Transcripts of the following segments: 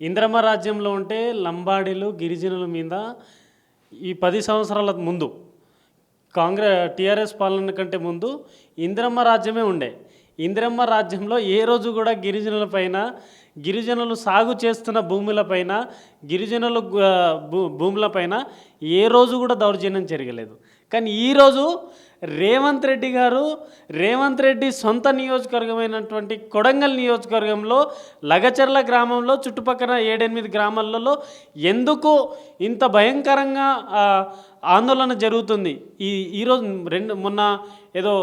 ఇంద్రమ్మ రాజ్యంలో ఉంటే లంబాడీలు గిరిజనుల మీద ఈ పది సంవత్సరాల ముందు కాంగ్రెస్ టీఆర్ఎస్ పాలన కంటే ముందు ఇంద్రమ్మ రాజ్యమే ఉండే. ఇంద్రమ్మ రాజ్యంలో ఏ రోజు కూడా గిరిజనుల పైన గిరిజనులు సాగు చేస్తున్న భూములపైన గిరిజనుల భూ- భూములపైన ఏ రోజు కూడా దౌర్జన్యం జరగలేదు. కానీ ఈరోజు రేవంత్ రెడ్డి గారు రేవంత్ రెడ్డి సొంత నియోజకవర్గమైనటువంటి కొడంగల్ నియోజకవర్గంలో లగచర్ల గ్రామంలో చుట్టుపక్కల ఏడెనిమిది గ్రామాలలో ఎందుకు ఇంత భయంకరంగా ఆందోళన జరుగుతుంది? ఈ ఈరోజు రెండు మొన్న ఏదో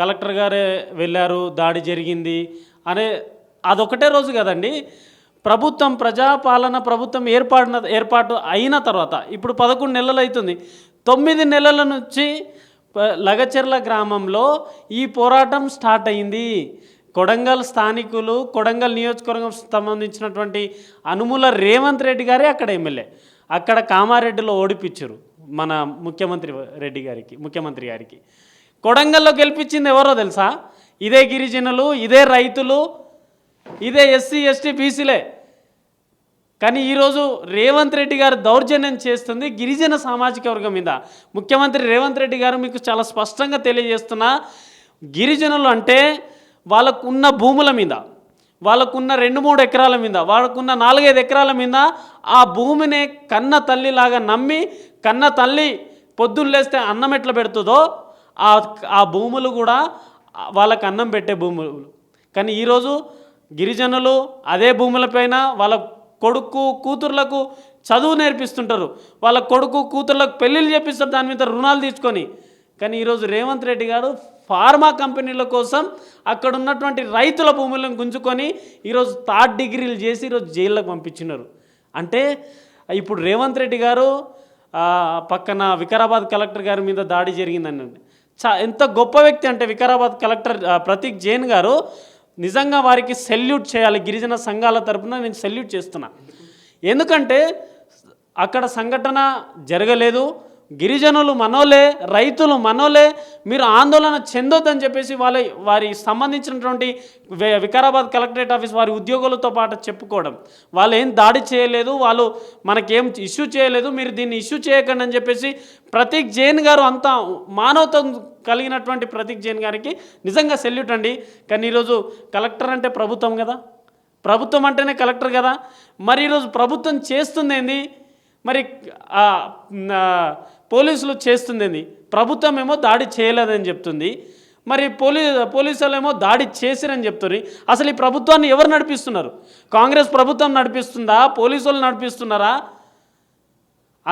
కలెక్టర్ గారే వెళ్ళారు దాడి జరిగింది అనే అదొకటే రోజు కదండి. ప్రభుత్వం ప్రజాపాలన ప్రభుత్వం ఏర్పాడిన ఏర్పాటు అయిన తర్వాత ఇప్పుడు పదకొండు నెలలు అవుతుంది. తొమ్మిది నెలల నుంచి ప- లగచెర్ల గ్రామంలో ఈ పోరాటం స్టార్ట్ అయింది. కొడంగల్ స్థానికులు కొడంగల్ నియోజకవర్గం సంబంధించినటువంటి అనుముల రేవంత్ రెడ్డి గారే అక్కడ ఎమ్మెల్యే. అక్కడ కామారెడ్డిలో ఓడిపించారు మన ముఖ్యమంత్రి రెడ్డి గారికి ముఖ్యమంత్రి గారికి. కొడంగల్లో గెలిపించింది ఎవరో తెలుసా? ఇదే గిరిజనులు ఇదే రైతులు ఇదే ఎస్సీ ఎస్టీ బీసీలే. కానీ ఈరోజు రేవంత్ రెడ్డి గారు దౌర్జన్యం చేస్తుంది గిరిజన సామాజిక వర్గం మీద. ముఖ్యమంత్రి రేవంత్ రెడ్డి గారు మీకు చాలా స్పష్టంగా తెలియజేస్తున్నా గిరిజనులు అంటే వాళ్ళకున్న భూముల మీద వాళ్ళకున్న రెండు మూడు ఎకరాల మీద వాళ్ళకున్న నాలుగైదు ఎకరాల మీద ఆ భూమిని కన్న తల్లిలాగా నమ్మి కన్న తల్లి పొద్దున్న లేస్తే అన్నం ఎట్లా పెడుతుందో ఆ ఆ భూములు కూడా వాళ్ళకు అన్నం పెట్టే భూములు. కానీ ఈరోజు గిరిజనులు అదే భూములపైన వాళ్ళ కొడుకు కూతుర్లకు చదువు నేర్పిస్తుంటారు. వాళ్ళ కొడుకు కూతుర్లకు పెళ్ళిళ్ళు చేపిస్తారు. దాని మీద రుణాలు తీసుకొని. కానీ ఈరోజు రేవంత్ రెడ్డి గారు ఫార్మా కంపెనీల కోసం అక్కడ ఉన్నటువంటి రైతుల భూములను గుంజుకొని ఈరోజు థర్డ్ డిగ్రీలు చేసి ఈరోజు జైల్లోకి పంపించినారు. అంటే ఇప్పుడు రేవంత్ రెడ్డి గారు పక్కన వికారాబాద్ కలెక్టర్ గారి మీద దాడి జరిగిందని చా ఎంత గొప్ప వ్యక్తి అంటే వికారాబాద్ కలెక్టర్ ప్రతీక్ జైన్ గారు నిజంగా వారికి సెల్యూట్ చేయాలి. గిరిజన సంఘాల తరపున నేను సెల్యూట్ చేస్తున్నా. ఎందుకంటే అక్కడ సంఘటన జరగలేదు. గిరిజనులు మనోలే రైతులు మనోలే మీరు ఆందోళన చెందొద్దని చెప్పేసి వాళ్ళ వారి సంబంధించినటువంటి వికారాబాద్ కలెక్టరేట్ ఆఫీస్ వారి ఉద్యోగులతో పాటు చెప్పుకోవడం. వాళ్ళు ఏం దాడి చేయలేదు వాళ్ళు మనకేం ఇష్యూ చేయలేదు మీరు దీన్ని ఇష్యూ చేయకండి అని చెప్పేసి ప్రతీక్ జైన్ గారు అంత మానవత్వం కలిగినటువంటి ప్రతీక్ జైన్ గారికి నిజంగా సెల్యూట్ అండి. కానీ ఈరోజు కలెక్టర్ అంటే ప్రభుత్వం కదా. ప్రభుత్వం అంటేనే కలెక్టర్ కదా. మరి ఈరోజు ప్రభుత్వం చేస్తుంది ఏంది మరి పోలీసులు చేస్తుంది ప్రభుత్వం ఏమో దాడి చేయలేదని చెప్తుంది. మరి పోలీ పోలీసులు ఏమో దాడి చేసిరని చెప్తున్నారు అసలు ఈ ప్రభుత్వాన్ని ఎవరు నడిపిస్తున్నారు? కాంగ్రెస్ ప్రభుత్వం నడిపిస్తుందా? పోలీసులు నడిపిస్తున్నారా?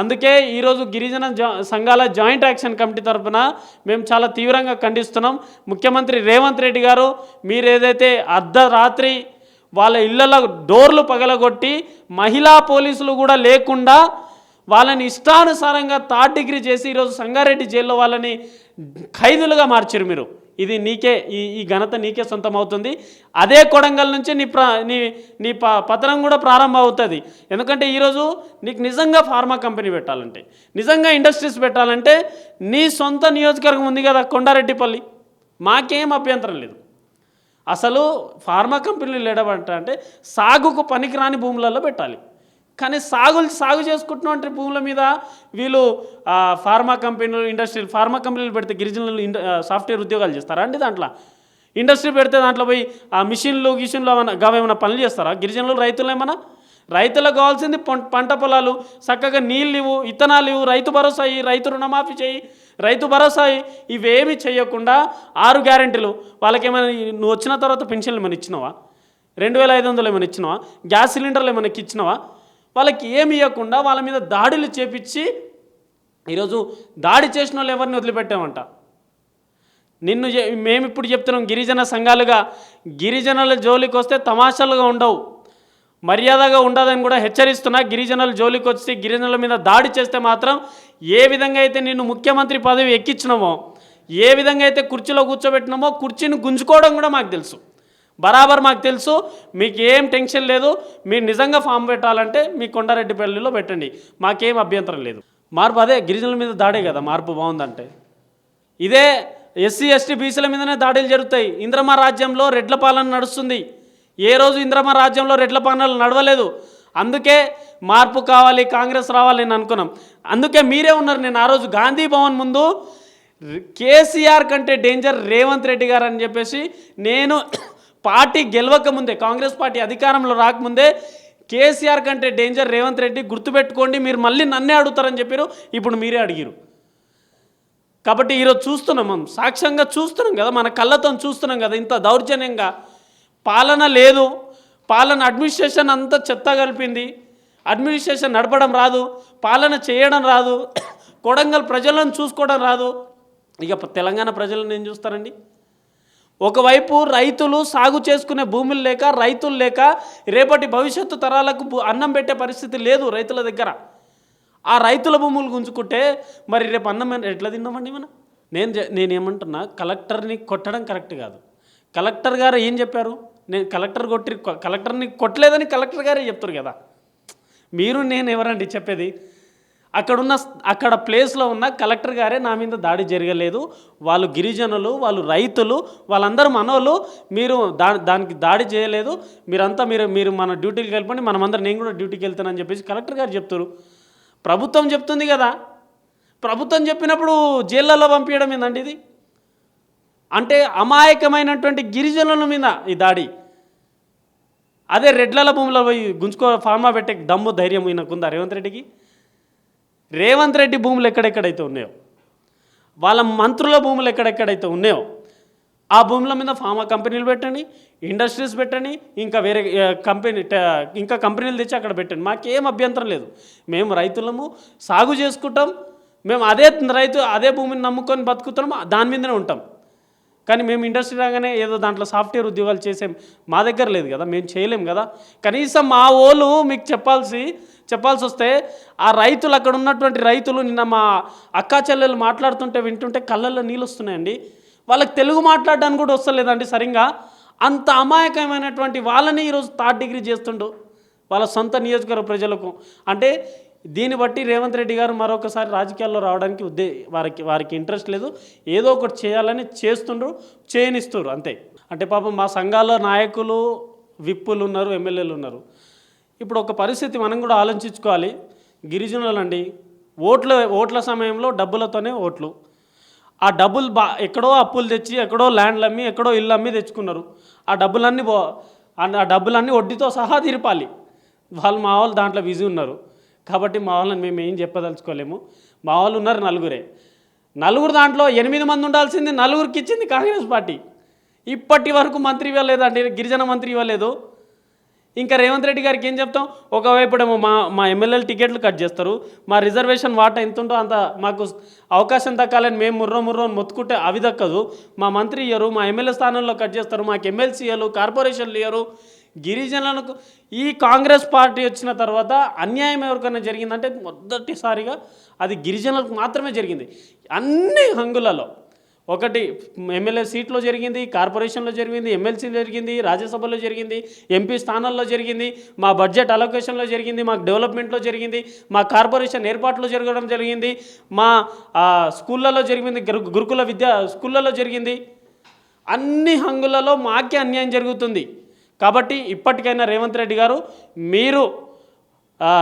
అందుకే ఈరోజు గిరిజన జా సంఘాల జాయింట్ యాక్షన్ కమిటీ తరఫున మేము చాలా తీవ్రంగా ఖండిస్తున్నాం. ముఖ్యమంత్రి రేవంత్ రెడ్డి గారు మీరు ఏదైతే అర్ధరాత్రి వాళ్ళ ఇళ్ళలో డోర్లు పగలగొట్టి మహిళా పోలీసులు కూడా లేకుండా వాళ్ళని ఇష్టానుసారంగా థర్డ్ డిగ్రీ చేసి ఈరోజు సంగారెడ్డి జైల్లో వాళ్ళని ఖైదులుగా మార్చారు మీరు. ఇది నీకే ఈ ఈ ఘనత నీకే సొంతం అవుతుంది అదే కొడంగల్ నుంచి నీ ప్ర నీ నీ ప పతనం కూడా ప్రారంభం అవుతుంది ఎందుకంటే ఈరోజు నీకు నిజంగా ఫార్మా కంపెనీ పెట్టాలంటే నిజంగా ఇండస్ట్రీస్ పెట్టాలంటే నీ సొంత నియోజకవర్గం ఉంది కదా కొండారెడ్డిపల్లి. మాకేం అభ్యంతరం లేదు. అసలు ఫార్మా కంపెనీలు ఎడబట్ట అంటే సాగుకు పనికిరాని భూములలో పెట్టాలి. కానీ సాగులు సాగు చేసుకుంటున్నటువంటి భూముల మీద వీళ్ళు ఫార్మా కంపెనీలు ఇండస్ట్రీలు ఫార్మా కంపెనీలు పెడితే గిరిజనులు ఇండ సాఫ్ట్వేర్ ఉద్యోగాలు చేస్తారా అండి దాంట్లో? ఇండస్ట్రీ పెడితే దాంట్లో పోయి ఆ మిషన్లు గిషన్లు ఏమైనా ఏమైనా పనులు చేస్తారా? గిరిజనులు రైతులు ఏమైనా? రైతులకు కావాల్సింది పంట పొలాలు చక్కగా నీళ్ళు ఇవ్వు ఇత్తనాలు ఇవ్వు రైతు భరోసా ఇయ్యి రైతు రుణమాఫీ చేయి రైతు భరోసా ఇవేమి చేయకుండా ఆరు గ్యారెంటీలు వాళ్ళకేమైనా నువ్వు వచ్చిన తర్వాత పెన్షన్లు ఏమైనా ఇచ్చినావా? రెండు వేల ఐదు వందలు ఏమైనా ఇచ్చినావా? గ్యాస్ సిలిండర్లు ఏమైనా ఇచ్చినావా? వాళ్ళకి ఏమి ఇవ్వకుండా వాళ్ళ మీద దాడులు చేపించి ఈరోజు దాడి చేసిన వాళ్ళు ఎవరిని వదిలిపెట్టామంట? నిన్ను మేము ఇప్పుడు చెప్తున్నాం గిరిజన సంఘాలుగా గిరిజనుల జోలికి వస్తే తమాషాలుగా ఉండవు. మర్యాదగా ఉండదని కూడా హెచ్చరిస్తున్నా. గిరిజనుల జోలికి వచ్చి గిరిజనుల మీద దాడి చేస్తే మాత్రం ఏ విధంగా అయితే నిన్ను ముఖ్యమంత్రి పదవి ఎక్కించినామో ఏ విధంగా అయితే కుర్చీలో కూర్చోబెట్టినామో కుర్చీని గుంజుకోవడం కూడా మాకు తెలుసు. బరాబర్ మాకు తెలుసు మీకు ఏం టెన్షన్ లేదు మీరు నిజంగా ఫామ్ పెట్టాలంటే మీ కొండారెడ్డిపల్లిలో పెట్టండి మాకేం అభ్యంతరం లేదు. మార్పు అదే గిరిజనుల మీద దాడే కదా మార్పు బాగుందంటే. ఇదే ఎస్సీ ఎస్టీ బీసీల మీదనే దాడులు జరుగుతాయి. ఇంద్రమ రాజ్యంలో రెడ్ల పాలన నడుస్తుంది. ఏ రోజు ఇంద్రమ రాజ్యంలో రెడ్ల పాలన నడవలేదు. అందుకే మార్పు కావాలి కాంగ్రెస్ రావాలి అని అనుకున్నాం. అందుకే మీరే ఉన్నారు. నేను ఆ రోజు గాంధీ భవన్ ముందు కేసీఆర్ కంటే డేంజర్ రేవంత్ రెడ్డి గారు అని చెప్పేసి నేను పార్టీ గెలవక ముందే కాంగ్రెస్ పార్టీ అధికారంలో రాకముందే కేసీఆర్ కంటే డేంజర్ రేవంత్ రెడ్డి గుర్తుపెట్టుకోండి మీరు మళ్ళీ నన్నే అడుగుతారని చెప్పారు ఇప్పుడు మీరే అడిగిరు. కాబట్టి ఈరోజు చూస్తున్నాం మనం సాక్ష్యంగా చూస్తున్నాం కదా మన కళ్ళతో చూస్తున్నాం కదా ఇంత దౌర్జన్యంగా. పాలన లేదు పాలన అడ్మినిస్ట్రేషన్ అంతా చెత్త కలిపింది అడ్మినిస్ట్రేషన్ నడపడం రాదు పాలన చేయడం రాదు కొడంగల్ ప్రజలను చూసుకోవడం రాదు. ఇక తెలంగాణ ప్రజలను ఏం చూస్తారండి? ఒకవైపు రైతులు సాగు చేసుకునే భూములు లేక రైతులు లేక రేపటి భవిష్యత్తు తరాలకు అన్నం పెట్టే పరిస్థితి లేదు రైతుల దగ్గర. ఆ రైతుల భూములు గుంజుకుంటే మరి రేపు అన్నం ఎట్లా తిన్నామండి మనం? నేను నేనేమంటున్నా ఏమంటున్నా కలెక్టర్ని కొట్టడం కరెక్ట్ కాదు. కలెక్టర్ గారు ఏం చెప్పారు? నేను కలెక్టర్ కొట్టి కలెక్టర్ని కొట్టలేదని కలెక్టర్ గారే చెప్తారు కదా. మీరు నేను ఎవరండి చెప్పేది? అక్కడున్న అక్కడ ప్లేస్లో ఉన్న కలెక్టర్ గారే నా మీద దాడి జరగలేదు. వాళ్ళు గిరిజనులు వాళ్ళు రైతులు వాళ్ళందరూ మనోళ్ళు. మీరు దా దానికి దాడి చేయలేదు. మీరంతా మీరు మీరు మన డ్యూటీకి వెళ్ళిపోండి. మనమందరం నేను కూడా డ్యూటీకి వెళ్తానని చెప్పేసి కలెక్టర్ గారు చెప్తారు. ప్రభుత్వం చెప్తుంది కదా. ప్రభుత్వం చెప్పినప్పుడు జైళ్ళలో పంపించడం ఏందండి ఇది? అంటే అమాయకమైనటువంటి గిరిజనుల మీద ఈ దాడి. అదే రెడ్లల భూముల పోయి గుంజుకో ఫార్మా పెట్టే దమ్ము ధైర్యం ఈయనకుందా రేవంత్ రెడ్డికి? రేవంత్ రెడ్డి భూములు ఎక్కడెక్కడైతే ఉన్నాయో వాళ్ళ మంత్రుల భూములు ఎక్కడెక్కడైతే ఉన్నాయో ఆ భూముల మీద ఫార్మా కంపెనీలు పెట్టండి ఇండస్ట్రీస్ పెట్టండి ఇంకా వేరే కంపెనీ ఇంకా కంపెనీలు తెచ్చి అక్కడ పెట్టండి. మాకేం అభ్యంతరం లేదు. మేము రైతులము సాగు చేసుకుంటాం. మేము అదే రైతు అదే భూమిని నమ్ముకొని బతుకుతున్నాము దాని మీదనే ఉంటాం. కానీ మేము ఇండస్ట్రీ రాగానే ఏదో దాంట్లో సాఫ్ట్వేర్ ఉద్యోగాలు చేసాం. మా దగ్గర లేదు కదా మేము చేయలేం కదా. కనీసం మా ఓళ్ళు మీకు చెప్పాల్సి చెప్పాల్సి వస్తే ఆ రైతులు అక్కడ ఉన్నటువంటి రైతులు నిన్న మా అక్కా చెల్లెలు మాట్లాడుతుంటే వింటుంటే కళ్ళల్లో నీళ్ళు వస్తున్నాయండి. వాళ్ళకి తెలుగు మాట్లాడడానికి కూడా వస్తలేదండి సరిగా అంత అమాయకమైనటువంటి వాళ్ళని ఈరోజు థర్డ్ డిగ్రీ చేస్తుండు వాళ్ళ సొంత నియోజకవర్గ ప్రజలకు. అంటే దీన్ని బట్టి రేవంత్ రెడ్డి గారు మరొకసారి రాజకీయాల్లో రావడానికి ఉద్దే వారికి వారికి ఇంట్రెస్ట్ లేదు. ఏదో ఒకటి చేయాలని చేస్తుండ్రు చేయనిస్తారు అంతే. అంటే పాపం మా సంఘాల్లో నాయకులు విప్పులు ఉన్నారు ఎమ్మెల్యేలు ఉన్నారు. ఇప్పుడు ఒక పరిస్థితి మనం కూడా ఆలోచించుకోవాలి. గిరిజనులండి ఓట్ల ఓట్ల సమయంలో డబ్బులతోనే ఓట్లు. ఆ డబ్బులు బా ఎక్కడో అప్పులు తెచ్చి ఎక్కడో ల్యాండ్లు అమ్మి ఎక్కడో ఇల్లు అమ్మి తెచ్చుకున్నారు. ఆ డబ్బులన్నీ ఆ డబ్బులన్నీ వడ్డీతో సహా తీర్పాలి. వాళ్ళు మా వాళ్ళు దాంట్లో బిజీ ఉన్నారు. కాబట్టి మా వాళ్ళని మేము ఏం చెప్పదలుచుకోలేము. మా వాళ్ళు ఉన్నారు నలుగురే. నలుగురు దాంట్లో ఎనిమిది మంది ఉండాల్సింది నలుగురికి ఇచ్చింది కాంగ్రెస్ పార్టీ. ఇప్పటి వరకు మంత్రి ఇవ్వలేదండి గిరిజన మంత్రి ఇవ్వలేదు. ఇంకా రేవంత్ రెడ్డి గారికి ఏం చెప్తాం? ఒకవైపుడేమో మా మా ఎమ్మెల్యేలు టికెట్లు కట్ చేస్తారు. మా రిజర్వేషన్ వాటా ఎంత ఉంటో అంత మాకు అవకాశం దక్కాలని మేము ముర్రో ముర్రో అని మొత్తుకుంటే అవి దక్కదు. మా మంత్రి ఇయ్యరు మా ఎమ్మెల్యే స్థానంలో కట్ చేస్తారు మాకు ఎమ్మెల్సీ ఇయ్యరు కార్పొరేషన్లు ఇయ్యరు. గిరిజనులకు ఈ కాంగ్రెస్ పార్టీ వచ్చిన తర్వాత అన్యాయం ఎవరికైనా జరిగిందంటే మొదటిసారిగా అది గిరిజనులకు మాత్రమే జరిగింది. అన్ని హంగులలో ఒకటి ఎమ్మెల్యే సీట్లో జరిగింది కార్పొరేషన్లో జరిగింది ఎమ్మెల్సీలో జరిగింది రాజ్యసభలో జరిగింది ఎంపీ స్థానాల్లో జరిగింది మా బడ్జెట్ అలొకేషన్లో జరిగింది మాకు డెవలప్మెంట్లో జరిగింది మా కార్పొరేషన్ ఏర్పాట్లో జరగడం జరిగింది మా స్కూళ్ళలో జరిగింది గురుకుల విద్యా స్కూళ్ళలో జరిగింది. అన్ని హంగులలో మాకే అన్యాయం జరుగుతుంది. కాబట్టి ఇప్పటికైనా రేవంత్ రెడ్డి గారు మీరు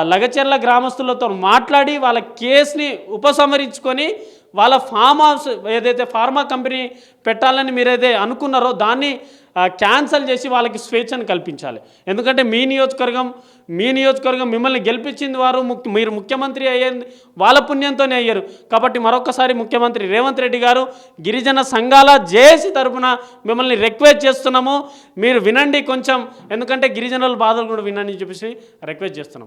లగచెర్ల గ్రామస్తులతో మాట్లాడి వాళ్ళ కేసుని ఉపసంహరించుకొని వాళ్ళ ఫామ్ హౌస్ ఏదైతే ఫార్మా కంపెనీ పెట్టాలని మీరైతే అనుకున్నారో దాన్ని క్యాన్సల్ చేసి వాళ్ళకి స్వేచ్ఛను కల్పించాలి. ఎందుకంటే మీ నియోజకవర్గం మీ నియోజకవర్గం మిమ్మల్ని గెలిపించింది వారు ముఖ్య మీరు ముఖ్యమంత్రి అయ్యింది వాళ్ళ పుణ్యంతోనే అయ్యారు. కాబట్టి మరొకసారి ముఖ్యమంత్రి రేవంత్ రెడ్డి గారు గిరిజన సంఘాల జేఏసీ తరఫున మిమ్మల్ని రిక్వెస్ట్ చేస్తున్నాము. మీరు వినండి కొంచెం. ఎందుకంటే గిరిజనుల బాధలు కూడా వినండి చెప్పేసి రిక్వెస్ట్ చేస్తున్నాం.